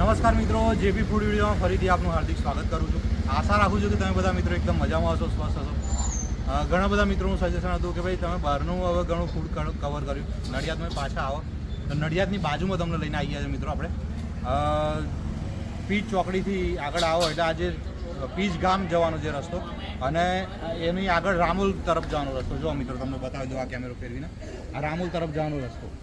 નમસ્કાર મિત્રો, JP food વિડીયોમાં ફરીથી આપનું હાર્દિક સ્વાગત કરું છું. આશા રાખું છું કે તમે બધા મિત્રો એકદમ મજામાં હશો, સ્વસ્થ હશો. ઘણા બધા મિત્રોનું સજેશન હતું કે ભાઈ તમે બહારનું હવે ઘણું ફૂડ કવર કર્યું. નડિયાદમાં પાછા આવો. તો નડિયાદની બાજુમાં તમને લઈને આવી ગયા છે મિત્રો આપણે. પીચ ચોકડીથી આગળ આવો એટલે આજે પીચ ગામ જવાનો જે રસ્તો અને એની આગળ રામુલ તરફ જવાનો રસ્તો. જો મિત્રો તમને બતાવી દો આ કેમેરો ફેરવીને. આ રામુલ તરફ જવાનો રસ્તો.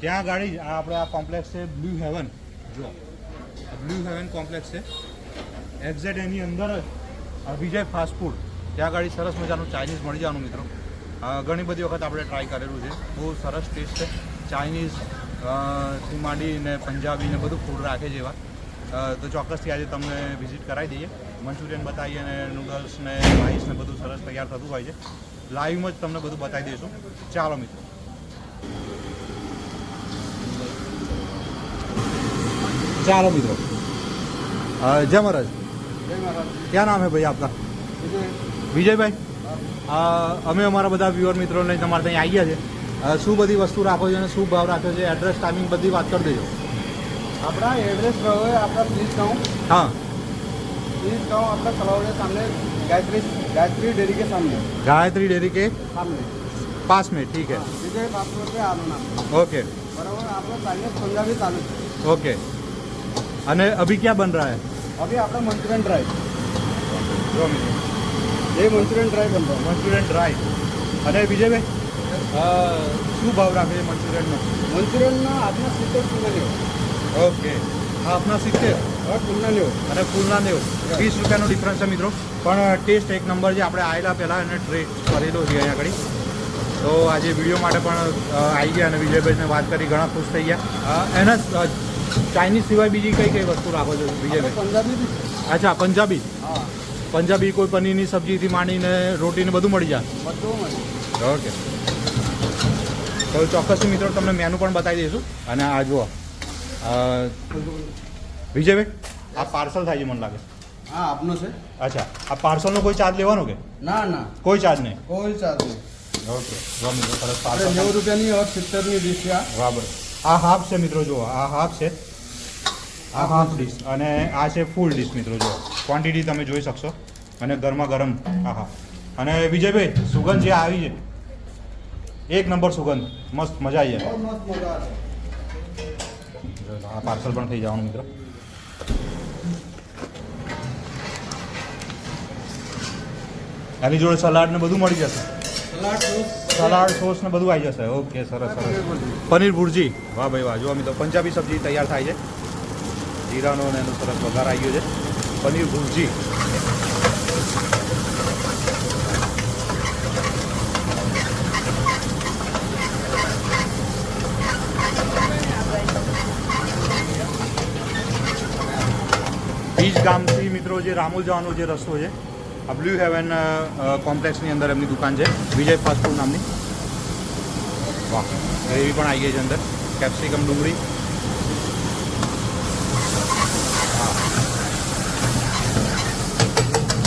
ત્યાં ગાડી આપણે આ કોમ્પ્લેક્સ છે બ્લુ હેવન જો બ્લુ હેવન કોમ્પ્લેક્સ છે. એક્ઝેટ એની અંદર જ આ વિજય ફાસ્ટ ફૂડ ત્યાં ગાડી સરસ મજાનું ચાઇનીઝ મળી જવાનું મિત્રો. ઘણી બધી વખત આપણે ટ્રાય કરેલું છે. બહુ સરસ ટેસ્ટ છે. ચાઇનીઝથી માંડી ને પંજાબી ને બધું ફૂડ રાખે છે એવા. તો ચોક્કસથી આજે તમને વિઝિટ કરાવી દઈએ. મંચુરિયન બતાવીએ અને નૂડલ્સ ને રાઈસ ને બધું સરસ તૈયાર થતું હોય છે. લાઈવમાં જ તમને બધું બતાવી દઈશું. ચાલો મિત્રો. ચાલો મિત્રો. જય મહારાજ. ક્યાં નામ હે ભાઈ આપના? વિજયભાઈ? અમે અમારા બધા વ્યુઅર મિત્રોને તમારે ત્યાં આવી ગયા છે. શું બધી વસ્તુ રાખો છો અને શું ભાવ રાખ્યો છે? એડ્રેસ ટાઈમિંગ બધી વાત કરી દેજો. આપણા એડ્રેસ આપણા પ્લીઝ કહું. હા. प्लीज कहो આપણા कलौड़ के सामने ગાયત્રી ડેરી કે के ગાયત્રી ડેરી કે के सामने पास में ठीक है विजय बापू पे आना ओके बराबर आप लोग पंजाबी तालुक ओके અને અભી ક્યાં બન રહા है अभी आपका मंचूरियन ड्राई જો મિત્રો ये मंचूरियन ड्राई बन रहा મંચુરિયન ડ્રાય અને વિજયભાઈ અ, શું ભાવ રાખે છે મંચુરિયનનો है मंचूरियन ना आपने सित्तेर पूना લ્યો ઓકે હાફના સિત્તેર और पूना લ્યો અને ફૂલના નેવું વીસ રૂપિયાનો ડિફરન્સ છે મિત્રો પણ ટેસ્ટ એક નંબર છે આપણે આવેલા પહેલાં એને ટ્રેક કરેલો છે અહીંયા આગળ તો આજે વિડીયો માટે પણ અ, આવી ગયા અને વિજયભાઈને વાત કરી ઘણા ખુશ થઈ ગયા અ, એના અ, ચાઇનીઝ સિવાય બીજી કઈ કઈ વસ્તુ રાખો છો આપણે પંજાબી અચ્છા પંજાબી? હા. પંજાબી કોઈ પનીરની સબ્જીથી માંડીને રોટીને બધું મળી જાય? ઓકે. તો ચોક્કસ મિત્રો તમને મેનુ પણ બતાવી દઈશું. અને આ જુઓ. વિજયભાઈ આ પાર્સલ થાય છે મને લાગે. હા આપનો છે. અચ્છા આ પાર્સલનો કોઈ ચાર્જ લેવાનો કે? ના ના. કોઈ ચાર્જ નહીં? કોઈ ચાર્જ નહીં. ઓકે. જો મિત્રો સરસ આપણે નેવું પાર્સલ રૂપિયાની और સિત્તેરની ડીશ છે બરાબર. આ હાફ છે મિત્રો જુઓ આ હાફ છે. આ હાફ ડીશ અને આ છે ફૂલ ડીશ મિત્રો જુઓ. ક્વોન્ટિટી તમે જોઈ શકશો. અને ગરમા ગરમ આ હા અને વિજયભાઈ સુગંધ જે આવી છે એક નંબર સુગંધ. મસ્ત મજા આવી જાય. આ પાર્સલ પણ થઈ જવાનું મિત્રો. એની જોડે સલાડ ને બધું મળી જશે. સલાડ સોસ ને બધું આવી જશે. ઓકે, સરસ સરસ. પનીર ભુરજી. વાહ ભાઈ, વાહ. જો મિત્રો પંજાબી સબ્જી તૈયાર થાય છે. જીરાનો ને એનો સરસ વઘાર આવી ગયો છે. પનીર ભુરજી. બીજ ગામથી મિત્રો જે રામુલ જવાનો જે રસ્તો છે આ બ્લુ હેવન કોમ્પ્લેક્સની અંદર એમની દુકાન છે વિજય ફાસ્ટ ફૂડ નામની વાહ ગ્રેવી પણ આવી ગઈ છે અંદર कैप्सिकम डूंगरी हाँ।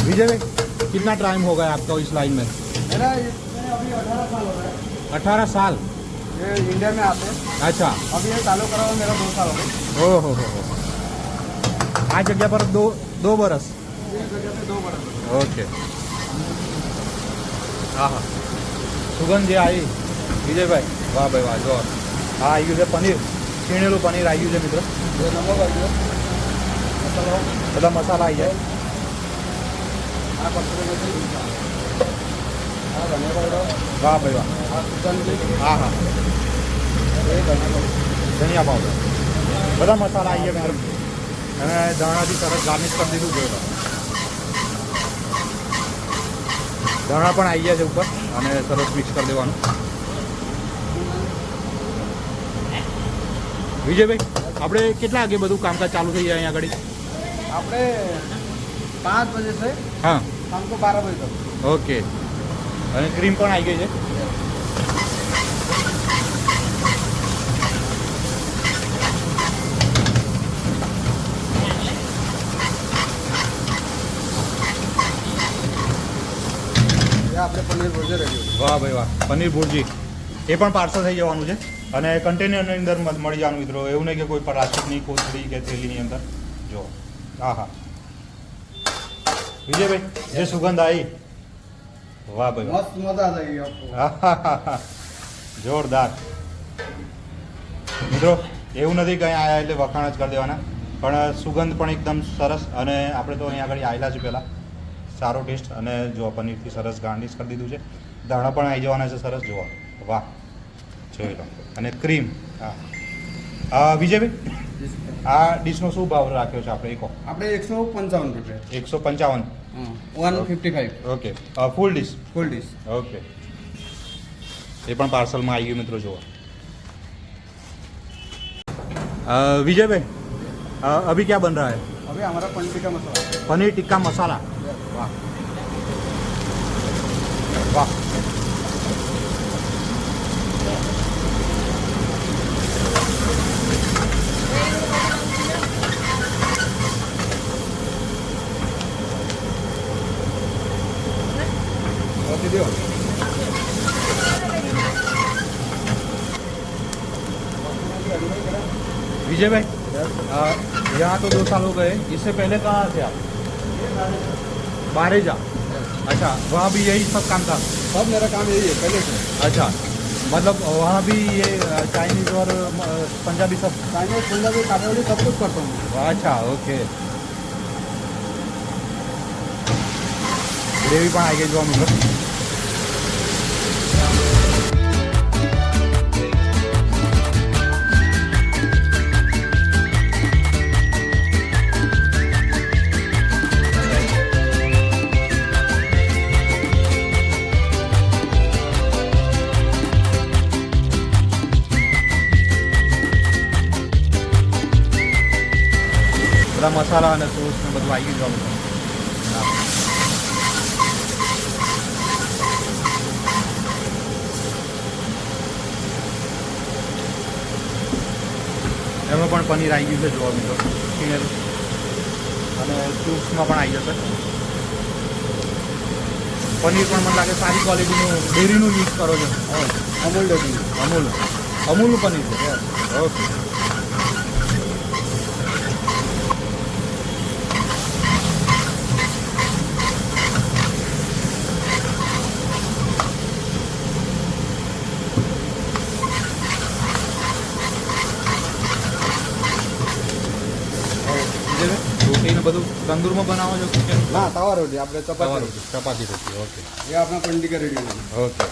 विजय भाई कितना टाइम हो गया आपका इस लाइन में मेरा इसमें अभी अठारह साल हो गया है अठारह साल ये इंडिया में आते हैं अच्छा अभी ये चालू करा हुआ मेरा दो साल हो गए ओ हो हो हो આ જગ્યા પર દો દો બરસ इस वजह से दो बरस ઓકે. હા હા સુગંધ જે આવી વિજયભાઈ. વાહ ભાઈ, વાહ જો હા આવી ગયું છે પનીર. છીણેલું પનીર આવ્યું છે, મિત્રો. બધા મસાલા આવી જાય. વાહ ભાઈ, વાહ. હા હા ધનિયા પાવડર. બધા મસાલા આવી ગયા અને ધાણાથી સરસ ગાર્નિશ કરી દીધું જોયું ધણા પણ આવી ગયા છે ઉપર અને સરસ મિક્સ કરી દેવાનું. વિજયભાઈ આપણે કેટલા વાગે બધું કામકાજ ચાલુ થઈ જાય અહીંયા આગળ? આપણે પાંચ વાગે છે. હા. પાંચ તો બાર વાગે ઓકે. અને ક્રીમ પણ આવી ગઈ છે. પનીર ભુરજી રેડી વાહ ભાઈ વાહ પનીર ભુરજી. એ પણ પાર્સલ થઈ જવાનું છે? અને કન્ટેનરની અંદર મળી જવાનું મિત્રો. એવું નહીં કે કોઈ પ્લાસ્ટિકની કોથળી કે થેલીની અંદર. જો હા હા. વિજયભાઈ જે સુગંધ આવી વાહ ભાઈ મસ્ત મજા થઈ ગયો જોરદાર. મિત્રો એવું નથી કે અહીંયા આયા એટલે વખાણ જ કરી દેવાના. પણ સુગંધ પણ એકદમ સરસ અને આપણે તો અહીંયા આગળ આવેલા છે પહેલાં. સારો ટેસ્ટ અને જો પનીરથી સરસ ગાર્નિશ કરી દીધું છે. દાણા પણ આવી જવાના છે સરસ જોવા વાહ. જોઈ લો. અને ક્રીમ હા. વિજયભાઈ? આ ડિશનો શું ભાવ રાખ્યો છે આપણે? એકો આપણે એકસો પંચાવન રૂપિયા. એકસો પંચાવન. One fifty five okay full dish full dish okay એ પણ પાર્સલમાં આવી ગયું મિત્રો જોવા વિજયભાઈ અભી ક્યાં બન રહા હૈ? અભી અમારા પનીર ટિક્કા મસાલા. પનીર ટિક્કા મસાલા. टिक्का मसाला वाह वाह और दीदी विजय भाई अ, यहाँ तो दो साल हो गए इससे पहले कहाँ थे आप बारेजा। अच्छा वहाँ भी यही सब काम था? सब मेरा काम यही है पहले से। अच्छा मतलब वहाँ भी ये चाइनीज़ और पंजाबी सब? चाइनीज़ पंजाबी काठियावाड़ी सब कुछ करता हूँ। अच्छा ओके ग्रेवी पण आहे जो हम બધા મસાલા અને સોસ ને બધું આવી ગયું બધું એમાં પણ પનીર આવી ગયું છે જોવા મિત્રો પનીર અને સૂપ્સમાં પણ આવી જશે. પનીર પણ મને લાગે સારી ક્વોલિટીનું ડેરીનું યુઝ કરો છો. અમૂલ ડેરી અમૂલ. અમૂલનું પનીર છે. ઓકે. તંદુરમાં બનાવો છો કે? ના તવા રોટી આપણે ચપાતી રોટી ચપાતી રોટી ઓકે. એ આપણે ટિક્કા રેડી ઓકે.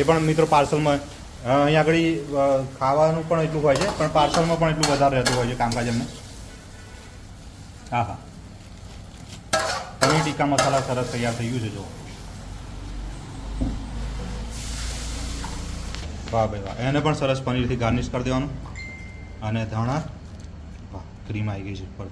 એ પણ મિત્રો પાર્સલમાં અહીંયા આગળ ખાવાનું પણ એટલું હોય છે પણ પાર્સલમાં પણ એટલું વધારે રહેતું હોય છે કામકાજ એમને. હા હા પનીર ટીકા મસાલા સરસ તૈયાર થઈ ગયું છે જો વાહ ભાઈ વાહ. એને પણ સરસ પનીરથી ગાર્નિશ કરી દેવાનું. અને ધાણા. વાહ ક્રીમ આવી ગઈ છે ઉપર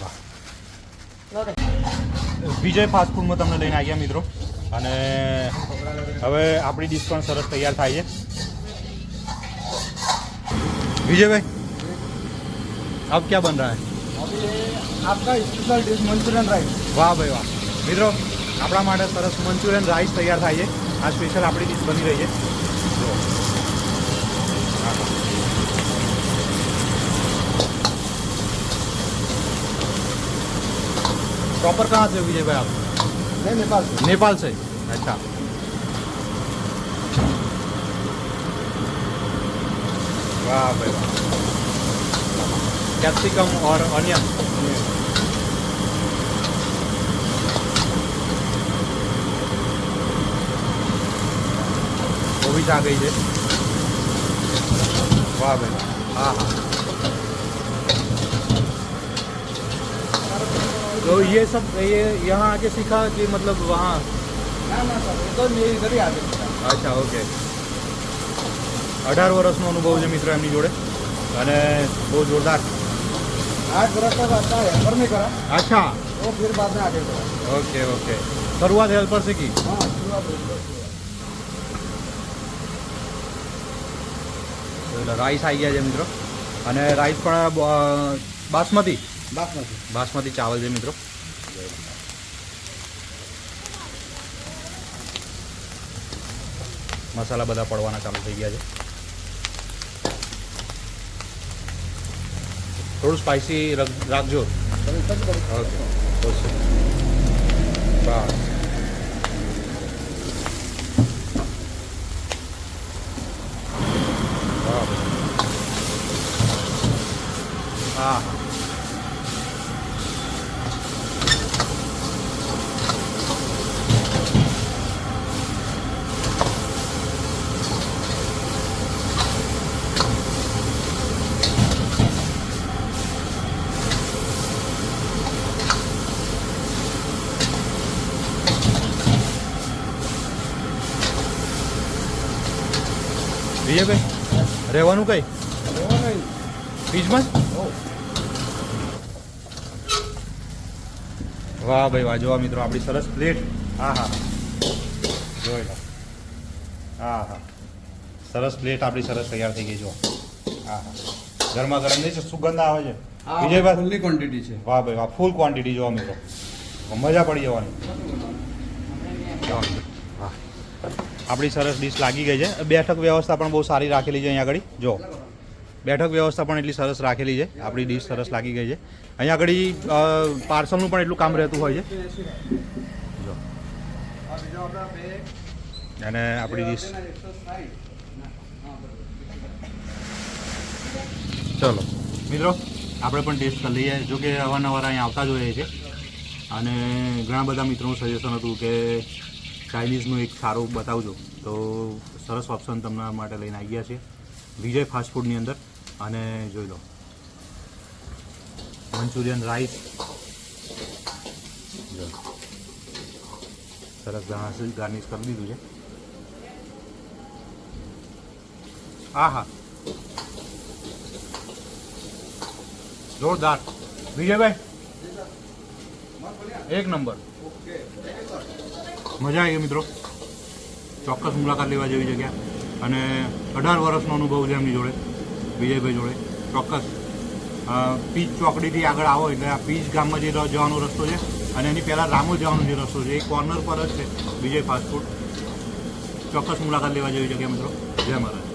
વાહ વિજય ફાસ્ટફૂડમાં તમને લઈને આવ્યા મિત્રો. અને હવે આપણી ડીશ પણ સરસ તૈયાર થાય છે. વિજયભાઈ આપ ક્યાં બન રહ્યા है આપકા સ્પેશિયલ ડીશ મંચુરિયન રાઈસ વાહ ભાઈ વાહ. મિત્રો આપણા માટે સરસ મંચુરિયન રાઈસ તૈયાર થાય છે. આ સ્પેશિયલ આપણી ડીશ બની રહી છે. प्रॉपर कहाँ से विजय भाई आप नहीं नेपाल से नेपाल से अच्छा वाह भाई वाह कैप्सिकम और ऑनियन वो भी आ गई है वाह भाई वाह। हाँ हाँ तो ये सब ये यहाँ आके सीखा कि मतलब वहाँ ના ના સર એ તો મેં ઘરે આવી અચ્છા ઓકે અઢાર વર્ષનો અનુભવ છે મિત્રો એમની જોડે અને બહુ જોરદાર आठ बरस तक अच्छा हेल्पर नहीं करा અચ્છા वो फिर बाद में आगे करा ઓકે ઓકે શરૂઆત હેલ્પર से की हाँ शुरुआत हुई। એટલે રાઈસ આવી ગયા છે મિત્રો અને રાઈસ પણ અ, બાસમતી. બાસમતી ચાવલ છે મિત્રો. મસાલા બધા પડવાના ચાલુ થઈ ગયા છે. થોડું સ્પાઇસી રાખજો. ઓકે. બસ. હા. વિજયભાઈ રહેવાનું કઈ? પીચમાં વાહ ભાઈ વાહ જોવા મિત્રો આપણી સરસ પ્લેટ. હા હા. જોઈ લો. હા હા. સરસ પ્લેટ આપણી સરસ તૈયાર થઈ ગઈ જો હા હા. ગરમા ગરમ નહીં છે સુગંધ આવે છે. વિજયભાઈ ફૂલની ક્વોન્ટિટી છે. વાહ ભાઈ વાહ ફૂલ ક્વોન્ટિટી જોવા મિત્રો. મજા પડી જવાની. વાહ. આપણી સરસ ડીશ લાગી ગઈ છે. બેઠક વ્યવસ્થા પણ બહુ સારી રાખેલી છે અહીંયા આગળ. જો, બેઠક વ્યવસ્થા પણ એટલી સરસ રાખેલી છે. આપણી ડીશ સરસ લાગી ગઈ છે. અહીંયા આગળ પાર્સલનું પણ એટલું કામ રહેતું હોય છે. જો. અને આપણી ડીશ ચલો. મિત્રો, આપણે પણ ટેસ્ટ કરી લઈએ. જો કે અવારનવાર અહીંયા આવતા જ હોઈએ છીએ. અને ઘણા બધા મિત્રોનું સજેશન હતું કે ચાઇનીઝનું એક સારું બતાવજો. તો સરસ ઓપ્શન તમને માટે લઈને આવી ગયા છે. વિજય ફાસ્ટફૂડની અંદર. અને જોઈ લો. Manchurian rice. સરસ ગાર્નિશ ગાર્નિશ કરી દીધું છે. હા હા જોરદાર. વિજયભાઈ? એક નંબર. મજા આવી મિત્રો. ચોક્કસ મુલાકાત લેવા જેવી જગ્યા. અને અઢાર વર્ષનો અનુભવ છે એમની જોડે, વિજયભાઈ જોડે. ચોક્કસ. પીચ ચોકડીથી આગળ આવો એટલે આ પીચ ગામમાં જે જવાનો રસ્તો છે અને એની પહેલાં રામો જવાનો જે રસ્તો છે, એ કોર્નર પર જ છે વિજય ફાસ્ટફૂડ ચોક્કસ મુલાકાત લેવા જેવી જગ્યા મિત્રો. જય મહારાજ